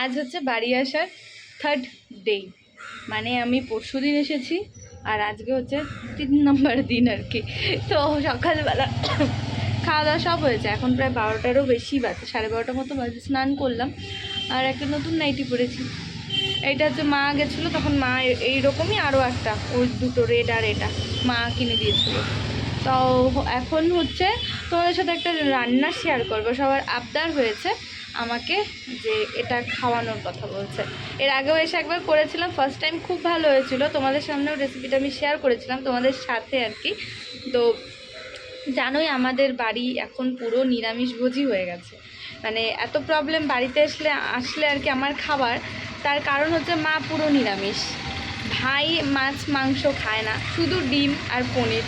আজ হচ্ছে বাড়ি আসার থার্ড ডে মানে আমি পরশু দিন এসেছি আর আজকে হচ্ছে তিন নম্বর দিন আর কি। তো সকালবেলা খাওয়া দাওয়া সব হয়েছে। এখন প্রায় বারোটারও বেশি বাজে, সাড়ে বারোটার মতো বাজে। স্নান করলাম আর একটা নতুন নাইটি পরেছি এইটা হচ্ছে মা গেছিল, তখন মা এইরকমই আরও একটা। ওই দুটো রেড আর এটা, মা কিনে দিয়েছিল। তো এখন হচ্ছে তোমাদের সাথে একটা রান্না শেয়ার করব। সবার আবদার হয়েছে আমাকে যে এটা খাওয়ানোর কথা বলছে। এর আগেও এসে একবার করেছিলাম ফার্স্ট টাইম খুব ভালো হয়েছিল। তোমাদের সামনেও রেসিপিটা আমি শেয়ার করেছিলাম তোমাদের সাথে আর কি। তো জানোই আমাদের বাড়ি এখন পুরো নিরামিষভোজী হয়ে গেছে। মানে এত প্রবলেম বাড়িতে আসলে আসলে আর কি আমার খাবার। তার কারণ হচ্ছে মা পুরো নিরামিষ। ভাই মাছ, মাংস খায় না। শুধু ডিম আর পনির।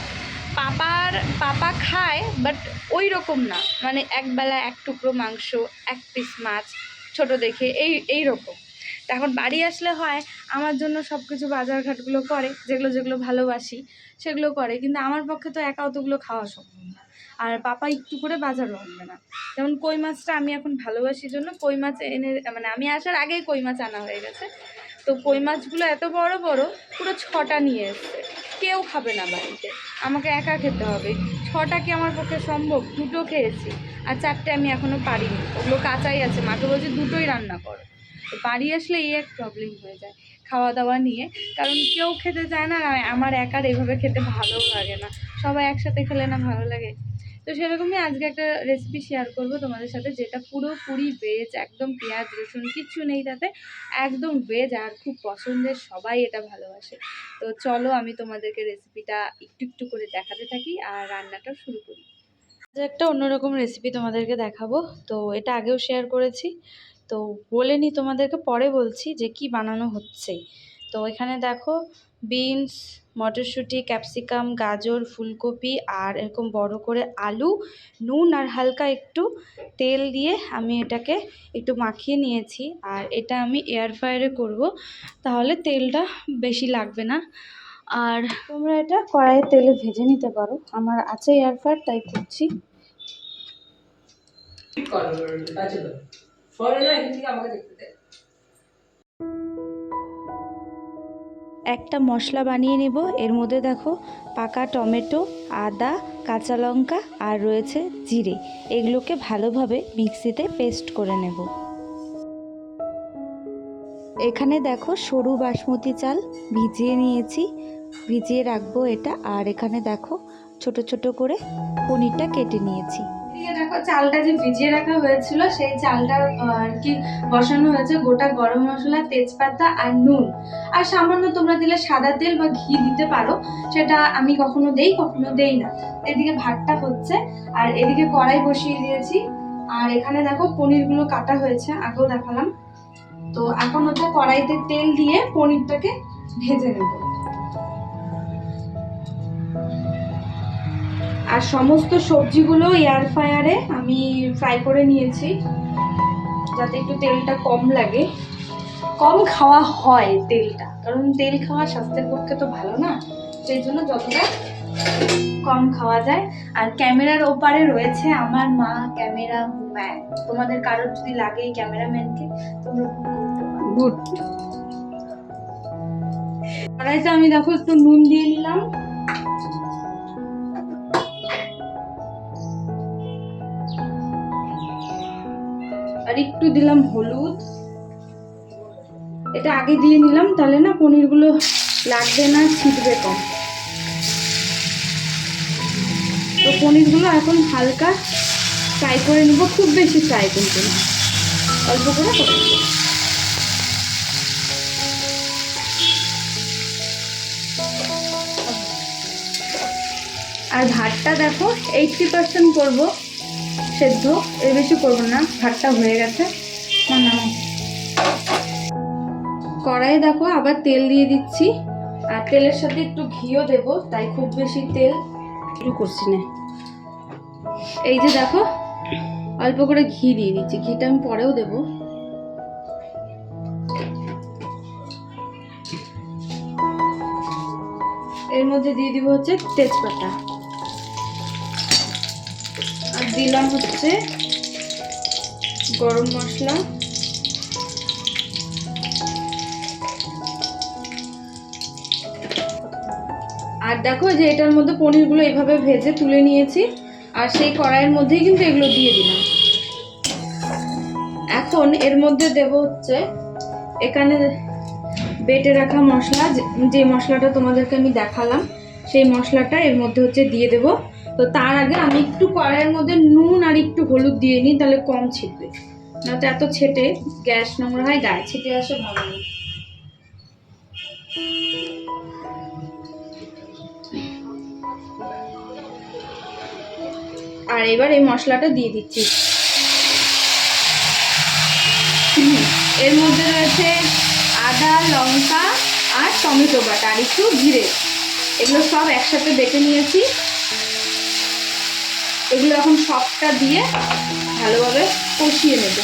পাপার, পাপা খায় বাট ওই রকম না। মানে একবেলা এক টুকরো মাংস, এক পিস মাছ, ছোট দেখে এই এই রকম এখন বাড়ি আসলে হয়, আমার জন্য সব কিছু বাজার ঘাটগুলো করে, যেগুলো যেগুলো ভালোবাসি, সেগুলো করে। কিন্তু আমার পক্ষে তো একা অতগুলো খাওয়া সম্ভব না। আর পাপা একটু করে বাজার আনবে না। যেমন কই মাছটা আমি এখন ভালোবাসি জন্য, কই মাছ এনে মানে আমি আসার আগেই কই মাছ আনা হয়ে গেছে। তো কই মাছগুলো এত বড় বড়, পুরো ছটা নিয়ে এসছে। কেউ খাবে না বাড়িতে। আমাকে একা খেতে হবে। ছটা কি আমার পক্ষে সম্ভব? দুটো খেয়েছি। আর চারটে আমি এখনও পারিনি। ওগুলো কাঁচাই আছে। মাকে বলছি, দুটোই রান্না করো। বাড়ি আসলে এই এক প্রবলেম হয়ে যায় খাওয়া দাওয়া নিয়ে। কারণ কেউ খেতে চায় না আমার একার এভাবে খেতে ভালো লাগে না। সবাই একসাথে খেলে না ভালো লাগে? তো সেরকমই আজকে একটা রেসিপি শেয়ার করব তোমাদের সাথে, যেটা পুরোপুরি ভেজ একদম পেঁয়াজ, রসুন, কিচ্ছু নেই তাতে, একদম ভেজ আর খুব পছন্দের সবাই এটা ভালোবাসে। তো চলো আমি তোমাদেরকে রেসিপিটা একটু একটু করে দেখাতে থাকি আর রান্নাটা শুরু করি। আজ একটা অন্যরকম রেসিপি তোমাদেরকে দেখাবো, তো এটা আগেও শেয়ার করেছি। তো বলে নি তোমাদেরকে, পরে বলছি যে কি বানানো হচ্ছে। তো এখানে দেখো বিনস, মটরশুঁটি, ক্যাপসিকাম, গাজর, ফুলকপি আর এরকম বড় করে আলু, নুন আর হালকা একটু তেল দিয়ে আমি এটাকে একটু মাখিয়ে নিয়েছি। আর এটা আমি এয়ার ফ্রায়ারে করব, তাহলে তেলটা বেশি লাগবে না। আর তোমরা এটা কড়াইয়ে তেলে ভেজে নিতে পারো। আমার আছে এয়ার ফ্রায়ার তাই করছি। একটা মশলা বানিয়ে নেব। এর মধ্যে দেখো পাকা টমেটো, আদা, কাঁচা লঙ্কা আর রয়েছে জিরে। এগুলোকে ভালোভাবে মিক্সিতে পেস্ট করে নেব। এখানে দেখো সরু বাসমতি চাল ভিজিয়ে নিয়েছি। ভিজিয়ে রাখব এটা। আর এখানে দেখো ছোট ছোট করে পনিরটা কেটে নিয়েছি। এদিকে দেখো চালটা যে ভিজিয়ে রাখা হয়েছিল, সেই চালটা আর কি বসানো হয়েছে। গোটা গরম মশলা, তেজপাতা আর নুন। আর সামান্য তোমরা দিলে সাদা তেল বা ঘি দিতে পারো। সেটা আমি কখনো দেই কখনো দেই না। এদিকে ভাতটা হচ্ছে, আর এদিকে কড়াই বসিয়ে দিয়েছি। আর এখানে দেখো পনিরগুলো কাটা হয়েছে, আগেও দেখালাম। তো এখন হচ্ছে কড়াইতে তেল দিয়ে পনিরটাকে ভেজে নেব। আর সমস্ত সবজিগুলো এয়ার ফ্রায়ারে আমি ফ্রাই করে নিয়েছি যাতে একটু তেলটা কম লাগে। কম খাওয়া হয় তেলটা কারণ তেল খাওয়া স্বাস্থ্যের পক্ষে তো ভালো না সেই জন্য যতটা কম খাওয়া যায়। আর ক্যামেরার ওপারে রয়েছে আমার মা ক্যামেরা ম্যান তোমাদের কারোর যদি লাগে এই ক্যামেরাম্যানকে তোমরা গুড। কড়াইতে আমি দেখো একটু নুন দিয়ে নিলাম। দিলাম হলুদ। এটা আগে দিয়ে নিলাম, তাহলে না পনিরগুলো লাগবে না, ছিটবে কম তো পনিরগুলো এখন হালকা ফ্রাই করে নিব, খুব বেশি ফ্রাই কিন্তু না, অল্প করে করে আর ভাতটা দেখো এইটটি পার্সেন্ট করব, সেদ্ধ, এর বেশি করব না, ভাতটা হয়ে গেছে। না না। কড়াইয়ে দেখো, আবার তেল দিয়ে দিচ্ছি। আর তেলের সাথে একটু ঘিও দেবো, তাই খুব বেশি তেল শুরু করছি না। এই যে দেখো, অল্প করে ঘি দিয়ে দিচ্ছি। ঘিটা আমি পরেও দেবো। এর মধ্যে দিয়ে দিব হচ্ছে তেজপাতা। আর দিলাম হচ্ছে গরম মশলা। আর দেখো যে এটার মধ্যে পনিরগুলো এভাবে ভেজে তুলে নিয়েছি। আর সেই কড়াইয়ের মধ্যেই কিন্তু এগুলো দিয়ে দিলাম। এখন এর মধ্যে দেব হচ্ছে এখানে বেটে রাখা মশলা, যে- মশলাটা তোমাদেরকে আমি দেখালাম, সেই মশলাটা এর মধ্যে হচ্ছে দিয়ে দেব। তো তার আগে আমি একটু কড়াইয়ের মধ্যে নুন আর একটু হলুদ দিয়ে নিই, তাহলে কম ছিটবে। না তো এত ছেটে গ্যাস নোংরা হয়, গায়ে ছিটে আসে ভালো আর এবার এই মশলাটা দিয়ে দিচ্ছি। এর মধ্যে রয়েছে আদা, লঙ্কা আর টমেটো বাটা আর একটু জিরে। এগুলো সব একসাথে বেটে নিয়েছি। এগুলো এখন সবটা দিয়ে ভালোভাবে কষিয়ে নেব।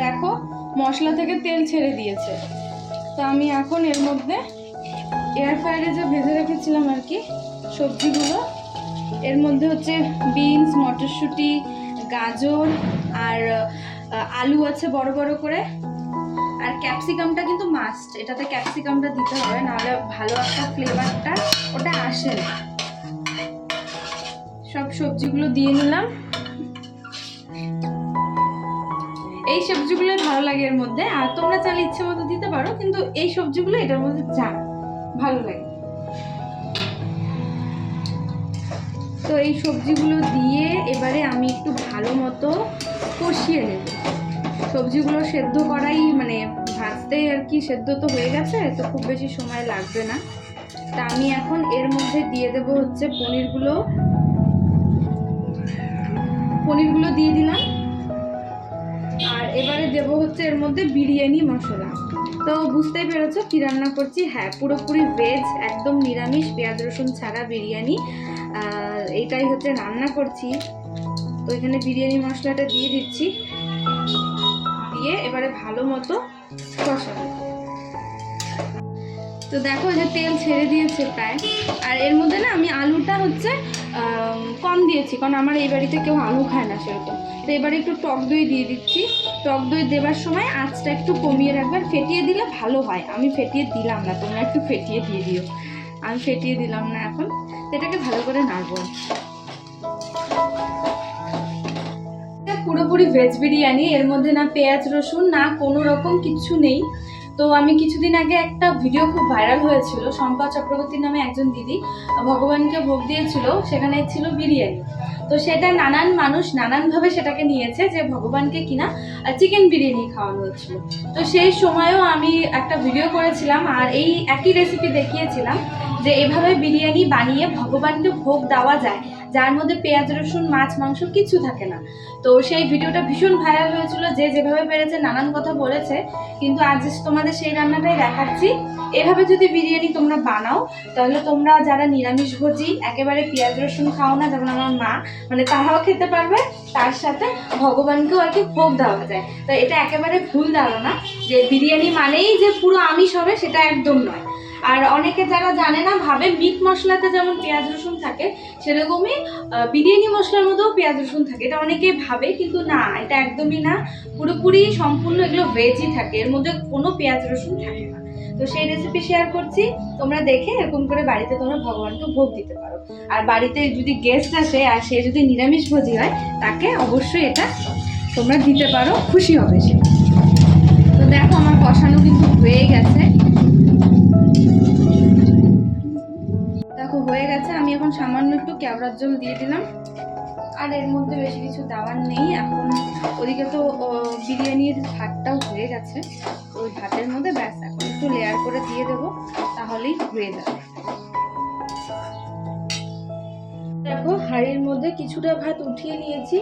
দেখো, মশলা থেকে তেল ছেড়ে দিয়েছে। তো আমি এখন এর মধ্যে এয়ার ফ্রায়ারে যে ভেজে রেখেছিলাম আর কি সবজিগুলো। এর মধ্যে হচ্ছে বিনস, মটরশুঁটি, গাজর আর আলু আছে বড় বড় করে। আর ক্যাপসিকামটা কিন্তু মাস্ট এটাতে ক্যাপসিকামটা দিতে হবে, নাহলে ভালো একটা ফ্লেভারটা ওটা আসে না। সব সবজিগুলো দিয়ে নিলাম। এই সবজিগুলো ভালো লাগে এর মধ্যে। আর তোমরা চাইলে ইচ্ছে মতো দিতে পারো, কিন্তু এই সবজিগুলো এটার মধ্যে যা, ভালো লাগে। তো এই সবজিগুলো দিয়ে এবারে আমি একটু ভালো মতো কষিয়ে নেব। সবজিগুলো সেদ্ধ করাই মানে ভাজতেই আর কি সেদ্ধ তো হয়ে গেছে, তো খুব বেশি সময় লাগবে না। তা আমি এখন এর মধ্যে দিয়ে দেব হচ্ছে পনিরগুলো। পনিরগুলো দিয়ে দিলাম। আর এবারে দেব হচ্ছে এর মধ্যে বিরিয়ানি মশলা। তো বুঝতেই পেরেছ কি রান্না করছি? হ্যাঁ পুরোপুরি ভেজ একদম নিরামিষ, পেঁয়াজ রসুন ছাড়া বিরিয়ানি। এইটাই হচ্ছে রান্না করছি। তো এখানে বিরিয়ানি মশলাটা দিয়ে দিচ্ছি। দিয়ে এবারে ভালো মতো কষাবো। তো দেখো যে তেল ছেড়ে দিয়েছে প্রায়। আর এর মধ্যে না আমি আলুটা হচ্ছে কম দিয়েছি, কারণ আমার এই বাড়িতে কেউ আলু খায় না সেরকম। তো এবারে একটু টক দই দিয়ে দিচ্ছি। টক দই দেবার সময় আঁচটা একটু কমিয়ে রাখবেন ফেটিয়ে দিলে ভালো হয়। আমি ফেটিয়ে দিলাম না, তোমরা একটু ফেটিয়ে দিয়ে দিও। আমি ফেটিয়ে দিলাম না এখন। এটাকে ভালো করে নাড়বো। পুরোপুরি ভেজ বিরিয়ানি, এর মধ্যে না পেঁয়াজ, রসুন, না কোনো রকম কিছু নেই। তো আমি কিছুদিন আগে একটা ভিডিও খুব ভাইরাল হয়েছিল শম্পা চক্রবর্তী নামে একজন দিদি, ভগবানকে ভোগ দিয়েছিল, সেখানে ছিল বিরিয়ানি। তো সেটা নানান মানুষ নানানভাবে সেটাকে নিয়েছে যে ভগবানকে কিনা চিকেন বিরিয়ানি খাওয়ানো হচ্ছিল। তো সেই সময়ও আমি একটা ভিডিও করেছিলাম, আর এই একই রেসিপি দেখিয়েছিলাম। যে এভাবে বিরিয়ানি বানিয়ে ভগবানকে ভোগ দেওয়া যায়, যার মধ্যে পেঁয়াজ, রসুন, মাছ, মাংস কিছু থাকে না। তো সেই ভিডিওটা ভীষণ ভাইরাল হয়েছিল, যে যেভাবে পেরেছে নানান কথা বলেছে। কিন্তু আজ তোমাদের সেই রান্নাটাই দেখাচ্ছি। এভাবে যদি বিরিয়ানি তোমরা বানাও, তাহলে তোমরা যারা নিরামিষভোজী একেবারে পেঁয়াজ, রসুন খাও না, যেমন আমার মা মানে তারাও খেতে পারবে, তার সাথে ভগবানকেও আর কি ভোগ দেওয়া যায়। তো এটা একেবারে ভুল ধারণা, যে বিরিয়ানি মানেই যে পুরো আমিষ হবে, সেটা একদম নয়। আর অনেকে যারা জানে না, ভাবে মিট মশলাতে যেমন পেঁয়াজ, রসুন থাকে, সেরকমই বিরিয়ানি মশলার মধ্যেও পেঁয়াজ, রসুন থাকে। এটা অনেকেই ভাবে, কিন্তু না, এটা একদমই না। পুরোপুরি সম্পূর্ণ এগুলো ভেজই থাকে, এর মধ্যে কোনো পেঁয়াজ, রসুন থাকে না। তো সেই রেসিপি শেয়ার করছি। তোমরা দেখে এরকম করে বাড়িতে তোমরা ভগবানকে ভোগ দিতে পারো। আর বাড়িতে যদি গেস্ট আসে, আর সে যদি নিরামিষভোজী হয়, তাকে অবশ্যই এটা তোমরা দিতে পারো, খুশি হবে সে। তো দেখো, আমার কষানো কিন্তু হয়ে গেছে। হয়ে গেছে। আমি এখন সামান্য একটু কেওড়ার জল দিয়ে দিলাম। আর এর মধ্যে বেশি কিছু দেওয়ার নেই। এখন ওদিকে তো বিরিয়ানির ভাতটাও হয়ে গেছে। ওই ভাতের মধ্যে ব্যাস, এখন একটু লেয়ার করে দিয়ে দেবো, তাহলেই হয়ে যাবে। দেখো, হাঁড়ির মধ্যে কিছুটা ভাত উঠিয়ে নিয়েছি।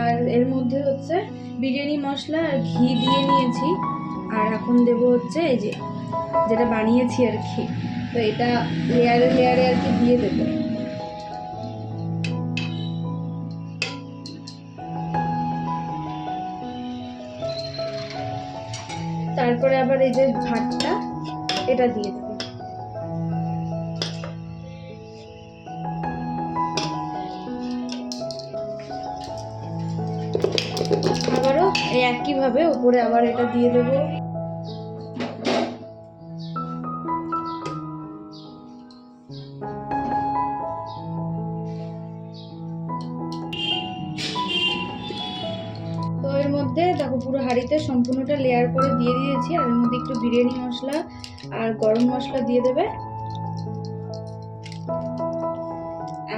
আর এর মধ্যে হচ্ছে বিরিয়ানি মশলা আর ঘি দিয়ে নিয়েছি। আর এখন দেব হচ্ছে এই যে, যেটা বানিয়েছি আর কি। তো এটা লেয়ারে লেয়ারে আর কি দিয়ে দেবো। তারপরে আবার এই যে ভাতটা, এটা দিয়ে দেবো। আবারও একইভাবে উপরে আবার এটা দিয়ে দেবো। মধ্যে দেখো পুরো হাঁড়িতে সম্পূর্ণটা লেয়ার করে দিয়ে দিয়েছি, আর এর মধ্যে একটু বিরিয়ানি মশলা আর গরম মশলা দিয়ে দেবে।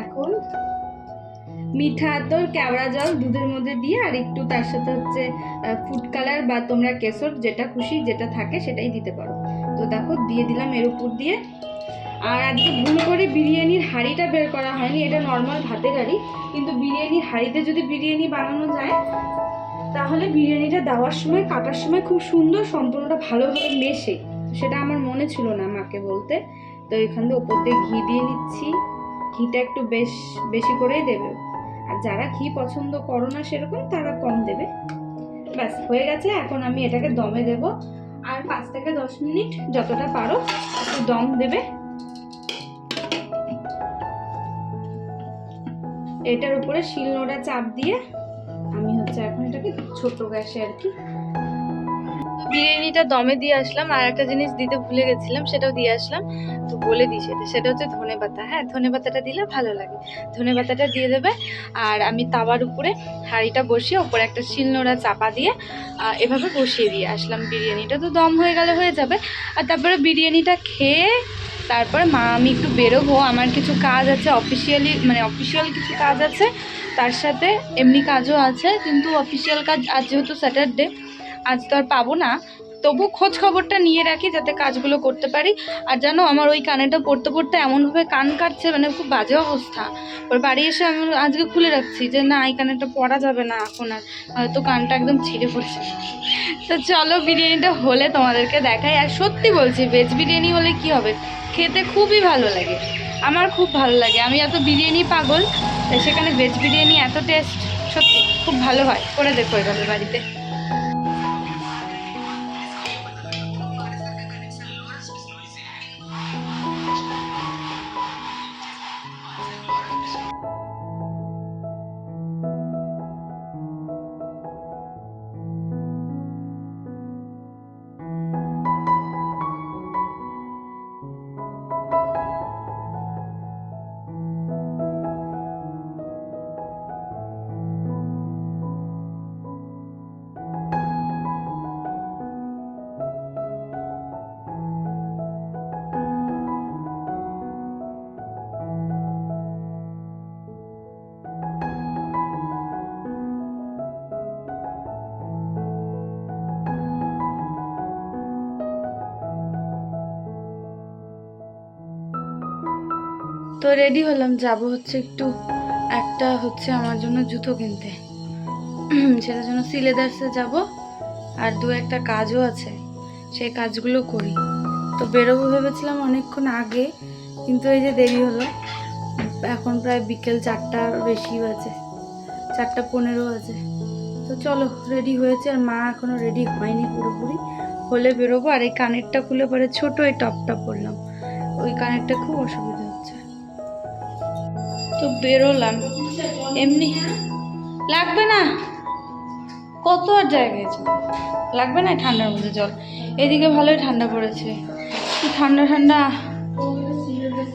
এখন মিঠা তোর কেওড়া জল দুধের মধ্যে দিয়ে, আর একটু তার সাথে হচ্ছে ফুড কালার বা তোমরা কেশর যেটা খুশি যেটা থাকে সেটাই দিতে পারো। তো দেখো দিয়ে দিলাম এর উপর দিয়ে। আর আজকে ভুল করে বিরিয়ানির হাঁড়িটা বের করা হয়নি, এটা নর্মাল ভাতের হাঁড়ি, কিন্তু বিরিয়ানির হাঁড়িতে যদি বিরিয়ানি বানানো যায় তাহলে বিরিয়ানিটা দেওয়ার সময়, কাটার সময় খুব সুন্দর, সম্পূর্ণটা ভালোভাবে মেশে। সেটা আমার মনে ছিল না মাকে বলতে। তো এখান থেকে ওপর দিয়ে ঘি দিয়ে নিচ্ছি। ঘিটা একটু বেশ, বেশি করেই দেবে। আর যারা ঘি পছন্দ করো না সেরকম, তারা কম দেবে। ব্যাস, হয়ে গেছে। এখন আমি এটাকে দমে দেব। আর পাঁচ থেকে দশ মিনিট যতটা পারো একটু দম দেবে। এটার উপরে শিলনোড়া চাপ দিয়ে আমি হচ্ছে এখন এটাকে ছোট গ্যাসে আর কি। বিরিয়ানিটা দমে দিয়ে আসলাম, আর একটা জিনিস দিতে ভুলে গেছিলাম, সেটাও দিয়ে আসলাম। তো বলে দিই সেটা সেটা হচ্ছে ধনে পাতা। হ্যাঁ ধনে পাতাটা দিলে ভালো লাগে। ধনে পাতাটা দিয়ে দেবে, আর আমি তাওয়ার উপরে হাঁড়িটা বসিয়ে ওপরে একটা শিলনোড়া চাপা দিয়ে এভাবে বসিয়ে দিয়ে আসলাম বিরিয়ানিটা। তো দম হয়ে গেলে হয়ে যাবে। আর তারপরে বিরিয়ানিটা খেয়ে তারপরে মা, আমি একটু বেরোবো। আমার কিছু কাজ আছে, অফিসিয়ালি মানে অফিসিয়াল কিছু কাজ আছে। তার সাথে এমনি কাজও আছে, কিন্তু অফিসিয়াল কাজ আজ যেহেতু স্যাটারডে আজ তো আর পাবো না। তবু খোঁজ খবরটা নিয়ে রাখি যাতে কাজগুলো করতে পারি। আর জানো, আমার ওই কানেটা পড়তে পড়তে এমনভাবে কান কাটছে মানে খুব বাজে অবস্থা। ওর বাড়ি এসে আমি আজকে খুলে রাখছি যে, না, এই কানেরটা পড়া যাবে না এখন আর, হয়তো কানটা একদম ছিঁড়ে পড়ছে। তো চলো, বিরিয়ানিটা হলে তোমাদেরকে দেখাই। আর সত্যি বলছি ভেজ বিরিয়ানি হলে কি হবে? খেতে খুবই ভালো লাগে। আমার খুব ভালো লাগে। আমি এত বিরিয়ানি পাগল তাই সেখানে ভেজ বিরিয়ানি এত টেস্ট সত্যি খুব ভালো হয়। করে দেখো এভাবে বাড়িতে। তো রেডি হলাম, যাব হচ্ছে একটু একটা হচ্ছে আমার জন্য জুতো কিনতে। সেটার জন্য সিলেদার্সে যাব, আর দু একটা কাজও আছে, সেই কাজগুলো করি। তো বেরোবো ভেবেছিলাম অনেকক্ষণ আগে, কিন্তু এই যে দেরি হলো, এখন প্রায় বিকেল চারটার বেশি বাজে, চারটা পনেরো আছে তো চলো রেডি হয়েছে, আর মা এখনও রেডি হয়নি পুরোপুরি। হলে বেরোবো, আর এই কানেরটা খুলে পরে ছোট এই টপটা পরলাম। ওই কানেরটা খুব অসুবিধা। তো বেরোলাম। এমনি। লাগবে না? কত আর জায়গায় লাগবে না ঠান্ডার মধ্যে জল? এদিকে ভালোই ঠান্ডা পড়েছে। ঠান্ডা ঠান্ডা?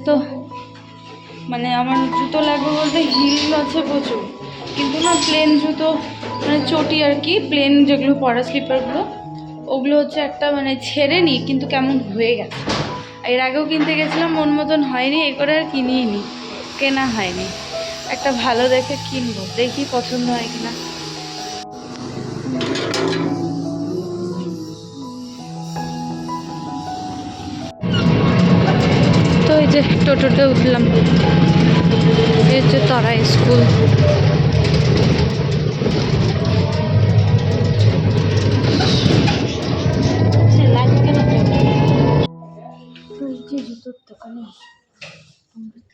তো মানে আমার জুতো লাগবে বলতে হিল আছে প্রচুর। কিন্তু না প্লেন জুতো মানে চটি আর কি প্লেন যেগুলো পরা স্লিপারগুলো ওগুলো হচ্ছে একটা মানে ছেড়ে নি, কিন্তু কেমন হয়ে গেছে। এর আগেও কিনতে গেছিলাম মন মতন হয়নি এ করে আর কিনিয়ে নি কেনা হয়নি। একটা ভালো দেখে কিনবো। দেখি পছন্দ হয় কিনা। তো এই যে টোটোতে উঠলাম। এই যে তারা স্কুল।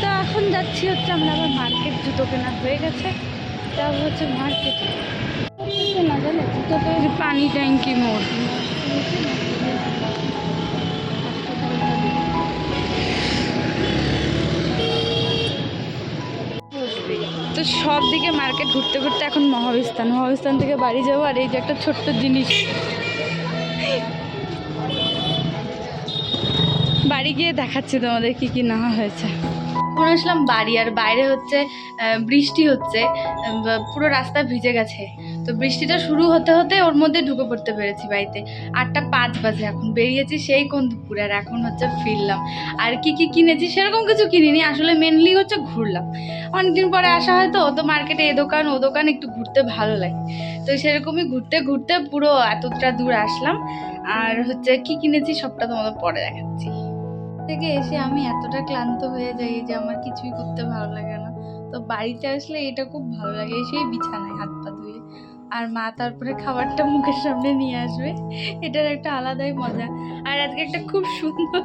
তো এখন যাচ্ছি হচ্ছে আমরা আবার মার্কেট জুতো কেনা হয়ে গেছে। যাব হচ্ছে মার্কেট। পানি ট্যাঙ্কি মোড়। তো সব দিকে মার্কেট ঘুরতে ঘুরতে এখন মহাবিস্তান। মহাবিস্তান থেকে বাড়ি যাব আর এই যে একটা ছোট্ট জিনিস। বাড়ি গিয়ে দেখাচ্ছি তোমাদের কি কি নেওয়া হয়েছে। এখন আসলাম বাড়ি, আর বাইরে হচ্ছে বৃষ্টি হচ্ছে পুরো রাস্তা ভিজে গেছে। তো বৃষ্টিটা শুরু হতে হতে ওর মধ্যে ঢুকে পড়তে পেরেছি বাড়িতে। আটটা পাঁচ বাজে এখন, বেরিয়েছি সেই কোন দুপুরে আর এখন হচ্ছে ফিরলাম। আর কি কি কিনেছি সেরকম কিছু কিনিনি, আসলে মেনলি হচ্ছে ঘুরলাম। অনেকদিন পরে আসা হয় তো তো মার্কেটে এ দোকান, ও দোকান একটু ঘুরতে ভালো লাগে। তো সেরকমই ঘুরতে ঘুরতে পুরো এতটা দূর আসলাম। আর হচ্ছে কি কিনেছি সবটা তোমাদের পরে দেখাচ্ছি। থেকে এসে আমি এতটা ক্লান্ত হয়ে যাই যে আমার কিছুই করতে ভালো লাগে না। তো বাড়িতে আসলে এটা খুব ভালো লাগে এসেই বিছানায় হাত পা ধুয়ে। আর মা তারপরে খাবারটা মুখের সামনে নিয়ে আসবে। এটার একটা আলাদাই মজা। আর আজকে একটা খুব সুন্দর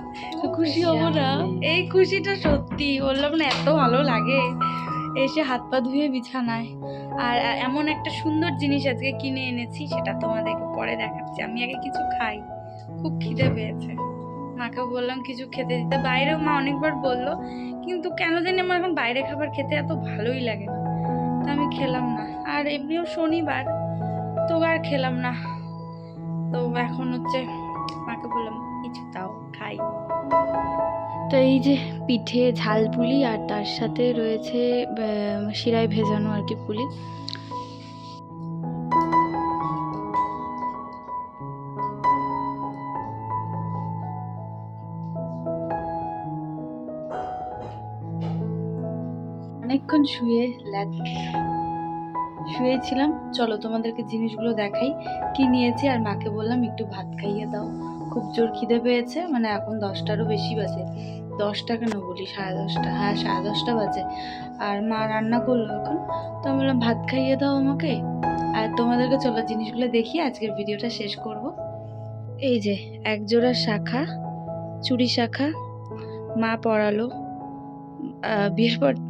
খুশি হব না। এই খুশিটা সত্যি। বললাম না এত ভালো লাগে। এসে হাত পা ধুয়ে বিছানায়। আর এমন একটা সুন্দর জিনিস আজকে কিনে এনেছি সেটা তোমাদেরকে পরে দেখাচ্ছি। আমি আগে কিছু খাই। খুব খিদে পেয়েছে। মাকে বললাম কিছু খেতে দিতে। বাইরেও মা অনেকবার বলল, কিন্তু কেন জানি আমার এখন বাইরে খাবার খেতে এত ভালোই লাগে না। তা আমি খেলাম না। আর এমনিও শনিবার, তো আর খেলাম না। তো এখন হচ্ছে মাকে বললাম, কিছু দাও, খাই। তো এই যে পিঠে ঝাল পুলি আর তার সাথে রয়েছে শিরায় ভেজানো আর কি পুলি। অনেকক্ষণ শুয়ে ল্যাদ শুয়েছিলাম। চলো তোমাদেরকে জিনিসগুলো দেখাই। কি নিয়েছি? আর মাকে বললাম একটু ভাত খাইয়ে দাও। খুব জোর খিদে পেয়েছে। মানে এখন দশটারও বেশি বাজে। দশটা কেন বলি? সাড়ে দশটা। হ্যাঁ সাড়ে দশটা বাজে। আর মা রান্না করল এখন। তো আমি বললাম, ভাত খাইয়ে দাও আমাকে। আর তোমাদেরকে চলো জিনিসগুলো দেখি। আজকের ভিডিওটা শেষ করব। এই যে এক জোড়া শাখা, চুড়ি শাখা, মা পড়ালো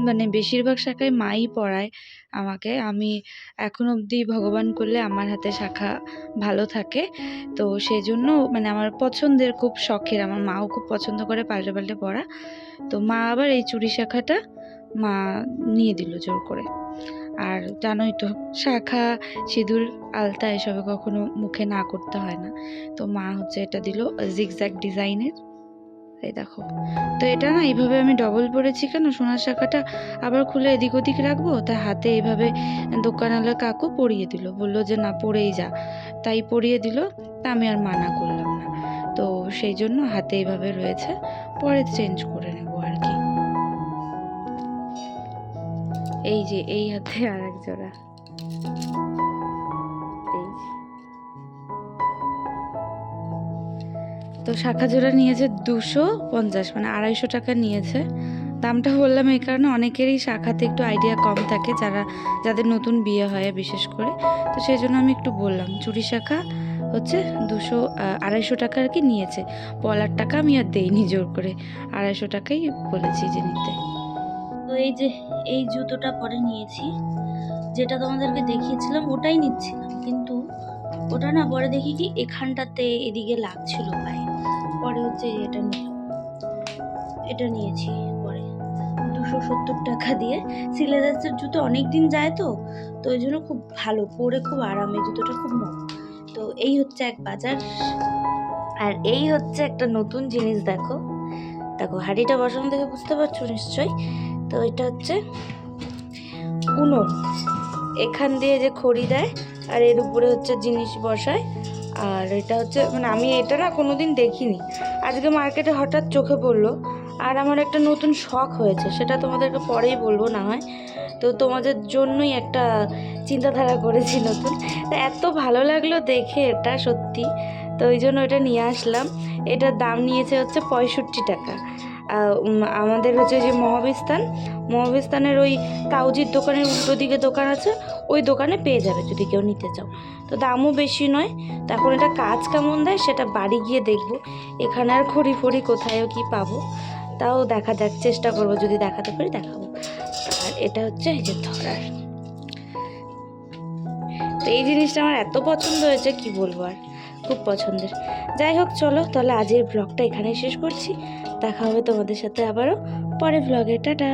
মানে বেশিরভাগ শাখায় মাই পড়ায় আমাকে। আমি এখন অবধি ভগবান করলে আমার হাতে শাখা ভালো থাকে। তো সেই জন্য মানে আমার পছন্দের খুব শখের, আমার মাও খুব পছন্দ করে পাল্টে পাল্টে পড়া। তো মা আবার এই চুড়ি শাখাটা মা নিয়ে দিল জোর করে। আর জানোই তো, শাখা, সিঁদুর, আলতা এসবে কখনো মুখে না করতে হয় না। তো মা হচ্ছে এটা দিল জিগজ্যাগ ডিজাইনের এই দেখো। তো এটা না, এইভাবে আমি ডবল পরেছি কেন? সোনার শাখাটা আবার খুলে এদিক ওদিক রাখব? তাই হাতে এইভাবে দোকানওয়ালা কাকু পরিয়ে দিল। বলল যে, না পরেই যা। তাই পরিয়ে দিল। তা আমি আর মানা করলাম না। তো সেই জন্য হাতে এইভাবে রয়েছে। পরে চেঞ্জ করে নেব আর কি। এই যে, এই হাতে আর এক জোড়া। তো শাখা জোড়া নিয়েছে দুশো পঞ্চাশ মানে আড়াইশো টাকা নিয়েছে। দামটা বললাম এই কারণে অনেকেরই শাখাতে একটু আইডিয়া কম থাকে, যারা, যাদের নতুন বিয়ে হয় বিশেষ করে। তো সেই জন্য আমি একটু বললাম, চুরি শাখা হচ্ছে দুশো আড়াইশো টাকা আর কি নিয়েছে। পলার টাকা আমি আর দেইনি জোর করে, আড়াইশো টাকাই বলেছি যে নিতে। তো এই যে, এই জুতোটা পরে নিয়েছি, যেটা তোমাদেরকে দেখিয়েছিলাম ওটাই নিচ্ছিলাম, কিন্তু ওটা না পরে দেখি কি এখানটাতে এদিকে লাগছিল পায়ে। পরে হচ্ছে এটা নিলাম। এটা নিয়েছি পরে। দুশো সত্তর টাকা দিয়ে। সিলেদাসের জুতো অনেক দিন যায় তো তো ওই জন্য খুব ভালো। পরে খুব আরাম জুতোটা খুব নরম তো এই হচ্ছে এক বাজার। আর এই হচ্ছে একটা নতুন জিনিস দেখো। দেখো, হাঁড়িটা বসানো দেখে বুঝতে পারছ নিশ্চয়ই? তো এটা হচ্ছে উনুন। এখান দিয়ে যে খড়ি দেয়, আর এর উপরে হচ্ছে জিনিস বসায়। আর এটা হচ্ছে মানে আমি এটা না কোনোদিন দেখিনি। আজকে মার্কেটে হঠাৎ চোখে পড়ল। আর আমার একটা নতুন শখ হয়েছে, সেটা তোমাদেরকে পরেই বলব না হয়। তো তোমাদের জন্যই একটা চিন্তাধারা করেছি নতুন। তো এত ভালো লাগল দেখে, এটা সত্যি। তো ওই জন্য এটা নিয়ে আসলাম। এটার দাম নিয়েছে হচ্ছে পঁয়ষট্টি টাকা। আমাদের হচ্ছে যে মহাবিস্তান, মহাবিস্তানের ওই তাউজির দোকানের উল্টো দিকে দোকান আছে, ওই দোকানে পেয়ে যাবে যদি কেউ নিতে চাও। তো দামও বেশি নয়, তো এখন এটা কাজ কেমন দেয় সেটা বাড়ি গিয়ে দেখব। এখানে আর খড়ি ফড়ি কোথায়ও কি পাবো, তাও দেখা যাক, চেষ্টা করব যদি দেখাতে পারি দেখাবো। আর এটা হচ্ছে এই যে ধরার। তো এই জিনিসটা আমার এত পছন্দ হয়েছে, কি বলব আর? খুব পছন্দের। যাই হোক, চলো, তাহলে আজের ব্লগটা এখানেই শেষ করছি। দেখা হবে তোমাদের সাথে আবারও পরে ব্লগে টাটা।